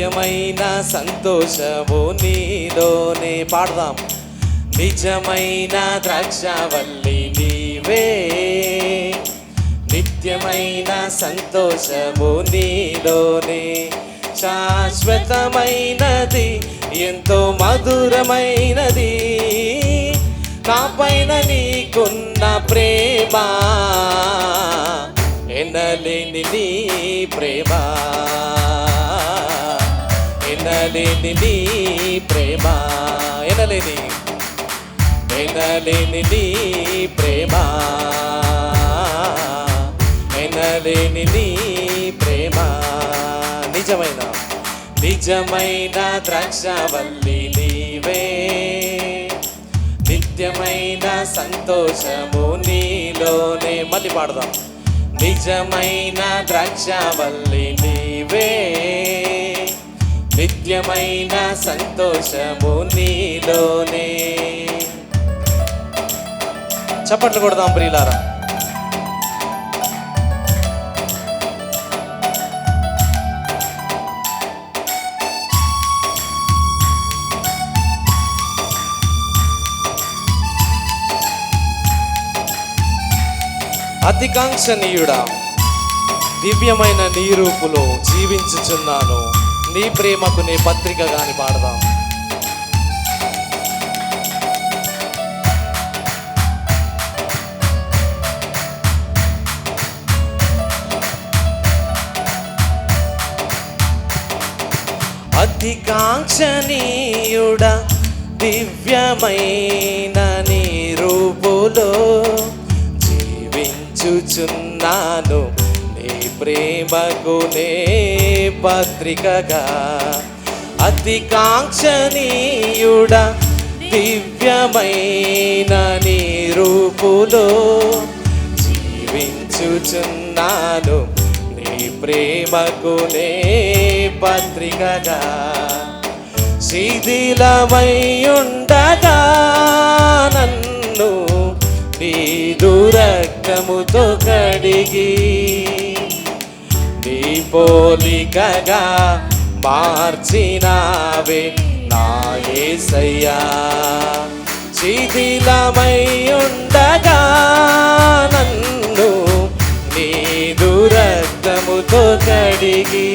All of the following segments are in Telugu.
నిత్యమైన సంతోషము నీలోనే పాడదాం. నిజమైన ద్రాక్షవల్లి నీవే. నిత్యమైన సంతోషము నీలోనే. శాశ్వతమైనది ఎంతో మధురమైనది. నా పైన నీకున్న ప్రేమ ఎనలేని నీ ప్రేమ. ఎనలేని నీ ప్రేమ ఎనలేని ఎనలేని నీ ప్రేమ ఎనలేని నీ ప్రేమ. నిజమైన నిజమైన ద్రాక్షవల్లి నీవే. నిత్యమైన సంతోషము నీలోనే. మళ్ళీ పాడదాం. నిజమైన ద్రాక్షవల్లి నీవే. నిత్యమైన సంతోషము నీలోనే. చప్పట్లు కొడదాం ప్రియులారా. అతికాంక్షణీయుడా దివ్యమైన నీ రూపులో జీవించుచున్నాను. నీ ప్రేమకు నీ పత్రిక గాని పాడదాం. అధికాంక్షణీయుడ దివ్యమైన నీ రూపులో జీవించుచున్నాను. నీ ప్రేమకు నే పత్రికగా. అతికాంక్షణీయుడ దివ్యమైన నీ రూపులో జీవించుచున్నాను. నీ ప్రేమకు నే పత్రికగా. శిథిలమై ఉండగా నన్ను నీ దురక్తముతో కడిగి నీ పోలికగా మార్చినావే నా యేసయ్యా శిథిలమై ఉండగా నన్ను నీ దురక్తముతో కడిగి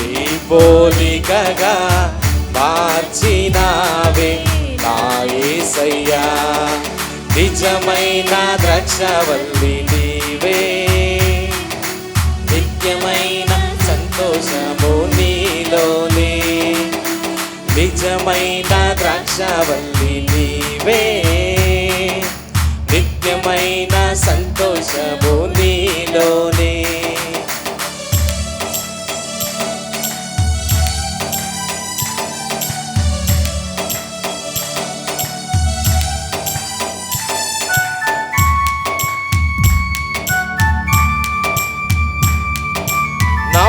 నీ పోలికగా మార్చినావే నా యేసయ్యా నిజమైన ద్రక్షవల్లి ఆశావల్లి నీవే. నిత్యమైన సంతోషము నీలో.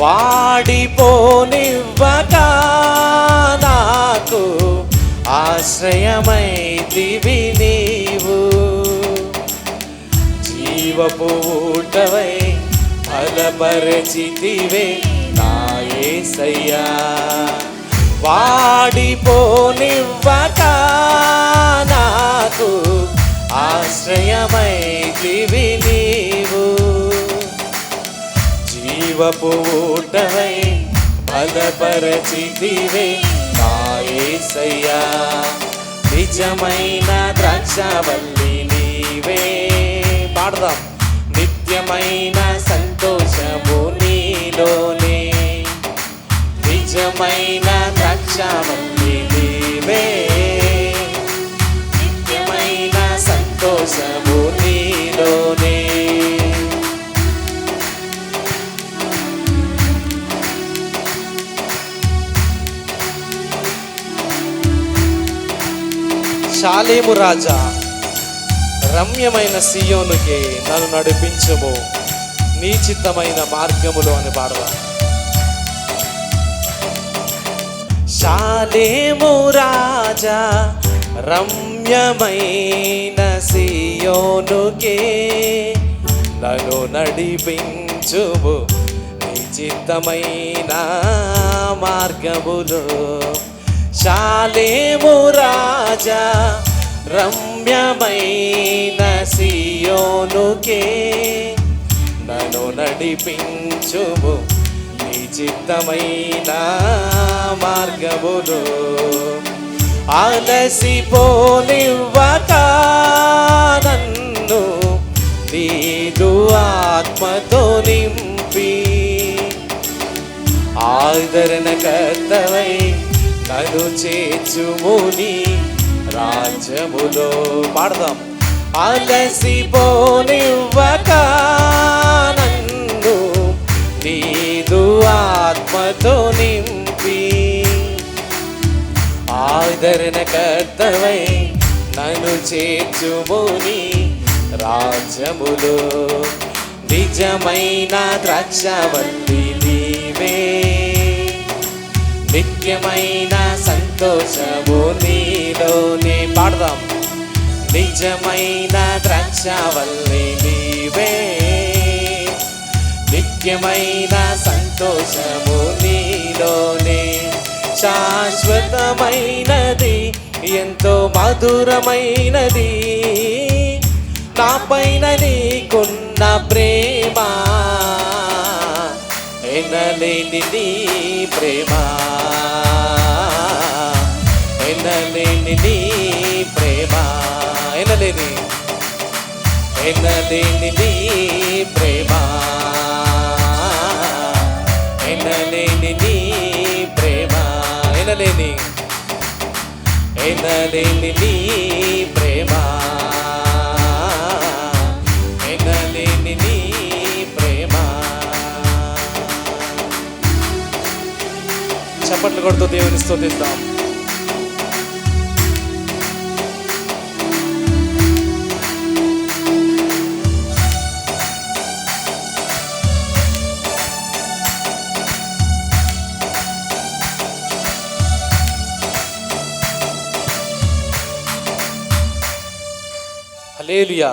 వాడిపోనివ్వక నాకు ఆశ్రయమైతివి నీవు. జీవపు ఊటవై ఫలపరచితివే నా యేసయ్యా వాడిపోనివ్వక నాకు ఆశ్రయమైతివి నీవు. జీవపు ఊటవై బలపరచితివే. తాయేసయ్యా నిజమైన ద్రాక్షవల్లి నీవే. పాడదాం. నిత్యమైన సంతోషము నీలోనే. నిజమైన శాలేము రాజా రమ్యమైన సియోనుకి నన్ను నడిపించము నీ చిత్తమైన మార్గములు అని పాడవ. శాలేము రాజా రమ్యమైన సియోనుకే నన్ను నడిపించుము నీచిత్తమైనా మార్గములు. శాలేము రాజా రమ్యమైన సియోనుకే. నన్ను నడిపించుము నీ చిత్తమైన మార్గములు. అలసిపోనివ్వక నన్ను నీదు ఆత్మతో నింపి. ఆదరణ కర్తవై నన్ను చేర్చుముని రాజ్యములో. పాడదాం. అలసిపోనివ్వక నన్ను నీదు ఆత్మతో నింపి. ఆదరణ కర్తవై నన్ను చేర్చుముని రాజ్యములో. నిజమైన ద్రాక్షవల్లి నీవే. నిత్యమైన సంతోషము నీలోనే పాడదాం. నిజమైన ద్రాక్షవల్లి నీవే. నిత్యమైన సంతోషము నీలోనే. శాశ్వతమైనది ఎంతో మధురమైనది. నా పైన నీకున్న ప్రేమ ఎనలేని నీ ప్రేమ. ఎనలేని నీ ప్రేమ. ఎనలేని ఎనలేని నీ ప్రేమ. ఎనలేని నీ ప్రేమ. ఎనలేని ఎనలేని నీ ప్రేమ. చప్పట్లు కొడుతూ దేవుని స్తుతిద్దాం హల్లెలూయా